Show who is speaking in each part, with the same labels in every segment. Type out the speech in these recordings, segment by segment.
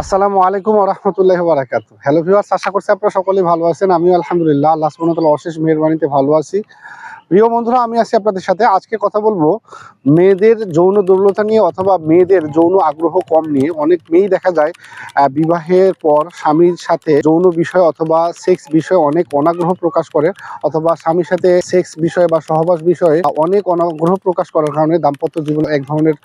Speaker 1: আসসালামু আলাইকুম রহমতুল্লাহ বারাকাত hello viewers আশা করছি আপনারা সকলেই ভালো আছেন। আমিও আলহামদুলিল্লাহ, আল্লাহ অশেষ মেহেরবানিতে ভালো আছি। প্রিয় বন্ধুরা, আমি আছি আপনাদের সাথে। আজকে কথা বলব মেয়েদের যৌন দুর্বলতা নিয়ে অথবা মেয়েদের যৌন আগ্রহ কম নিয়ে। অনেক মেয়েই দেখা যায় বিবাহের পর স্বামীর সাথে যৌন বিষয় অথবা সেক্স বিষয়ে অনেক অনাগ্রহ প্রকাশ করে অথবা স্বামীর সাথে সেক্স বিষয়ে বা সহবাস বিষয়ে অনেক অনাগ্রহ প্রকাশ করার কারণে দাম্পত্য জীবনে এক ধরনের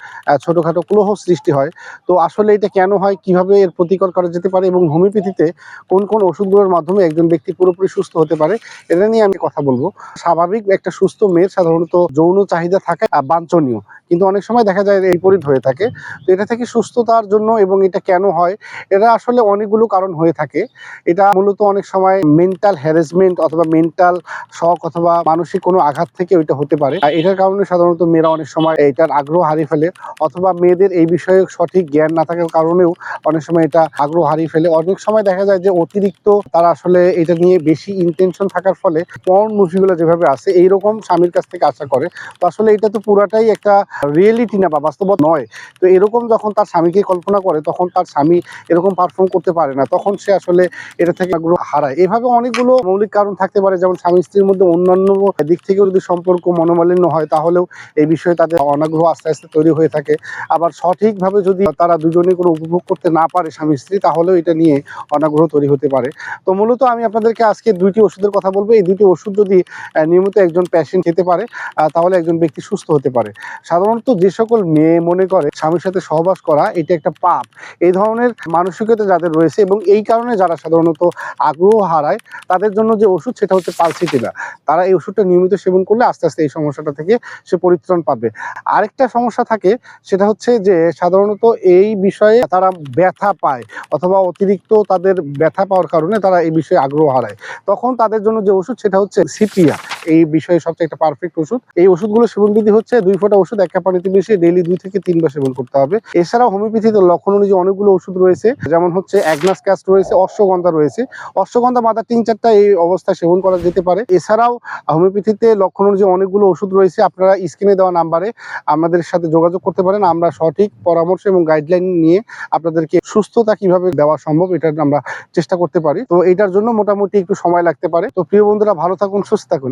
Speaker 1: ছোটোখাটো কুলহ সৃষ্টি হয়। তো আসলে এটা কেন হয়, কীভাবে এর প্রতিকার করা যেতে পারে এবং হোমিওপ্যাথিতে কোন কোন ওষুধগুলোর মাধ্যমে একজন ব্যক্তি পুরোপুরি সুস্থ হতে পারে, এটা নিয়ে আমি কথা বলব। স্বাভাবিক একটা সুস্থ মেয়ের সাধারণত যৌন চাহিদা থাকা বাঞ্ছনীয়। কিন্তু অনেক সময় দেখা যায় বিপরীত হয়ে থাকে। তো এটা থেকে সুস্থতার জন্য এবং এটা কেন হয়? এটা আসলে অনেকগুলো কারণ হয়ে থাকে। এটা মূলত অনেক সময় মেন্টাল হ্যারাসমেন্ট অথবা মেন্টাল শখ অথবা মানসিক কোনো আঘাত থেকে ওইটা হতে পারে। আর এটার কারণে সাধারণত মেয়েরা অনেক সময় এটার আগ্রহ হারিয়ে ফেলে অথবা মেয়েদের এই বিষয়ে সঠিক জ্ঞান না থাকার কারণেও অনেক সময় এটা আগ্রহ হারিয়ে ফেলে। অনেক সময় দেখা যায় যে অতিরিক্ত তারা আসলে এটা নিয়ে বেশি ইন্টেনশন থাকার ফলে পর্ন মুভিগুলো যেভাবে আছে, এইরকম স্বামীর কাছ থেকে আশা করে। তো আসলে এটা তো পুরাটাই একটা রিয়েলিটি না বা বাস্তবতা নয়। তো এরকম যখন তার স্বামীকে কল্পনা করে, তখন তার স্বামী এরকম পারফর্ম করতে পারে না। তখন সে আসলে এটা থেকে আগ্রহ হারায়। এভাবে অনেকগুলো মৌলিক কারণ থাকতে পারে, যেমন স্বামী স্ত্রীর মধ্যে অন্যান্য দিক থেকেও যদি সম্পর্ক মনোমালিন্য হয়, তাহলেও এই বিষয়ে তাদের অনাগ্রহ আস্তে আস্তে তৈরি হয়ে থাকে। আবার সঠিকভাবে যদি তারা দুজনে কোনো উপভোগ করতে না পারে স্বামী স্ত্রী, তাহলেও এটা নিয়ে অনাগ্রহ তৈরি হতে পারে। তো মূলত আমি আপনাদেরকে আজকে দুইটি ওষুধের কথা বলব। এই দুইটি ওষুধ যদি নিয়মিত একজন পেশেন্ট খেতে পারে তাহলে একজন ব্যক্তি সুস্থ হতে পারে। সাধারণত যে সকল মেয়ে মনে করে স্বামীর সাথে সহবাস করা, এটা একটা পাপ। এই ধরনের মানসিকতা যাদের রয়েছে এবং এই কারণে যারা সাধারণত আগ্রহ হারায়, তাদের জন্য যে ওষুধ, সেটা হচ্ছে পালসিটিলা তারা এই ওষুধটা নিয়মিত সেবন করলে আস্তে আস্তে এই সমস্যাটা থেকে সে পরিত্রাণ পাবে। আরেকটা সমস্যা থাকে, সেটা হচ্ছে যে সাধারণত এই বিষয়ে তারা ব্যথা পায় অথবা অতিরিক্ত তাদের ব্যথা পাওয়ার কারণে তারা এই বিষয়ে আগ্রহ হারায়। তখন তাদের জন্য যে ওষুধ, সেটা হচ্ছে সিপিয়া। এই বিষয়ে সবচেয়ে একটা পারফেক্ট ওষুধ। এই ওষুধগুলো সেবন বিধি হচ্ছে দুই ফোঁটা ওষুধ, এক পানিতে মিশিয়ে ডেইলি দুই থেকে তিনবার সেবন করতে হবে। এছাড়াও হোমিওপ্যাথিতে লক্ষণ অনুযায়ী অনেকগুলো ওষুধ রয়েছে, যেমন হচ্ছে অ্যাগনাস ক্যাস্ট রয়েছে, অশ্বগন্ধা রয়েছে। অশ্বগন্ধা মাদার তিন চারটা এই অবস্থায় সেবন করা যেতে পারে। এছাড়াও হোমিওপ্যাথিতে লক্ষণ অনুযায়ী অনেকগুলো ওষুধ রয়েছে, আপনারা স্ক্রিনে দেওয়া নাম্বারে আমাদের সাথে যোগাযোগ করতে পারেন। আমরা সঠিক পরামর্শ এবং গাইডলাইন নিয়ে আপনাদেরকে সুস্থতা কীভাবে দেওয়া সম্ভব এটা আমরা চেষ্টা করতে পারি। তো এটার জন্য মোটামুটি একটু সময় লাগতে পারে। তো প্রিয় বন্ধুরা, ভালো থাকুন, সুস্থ থাকুন।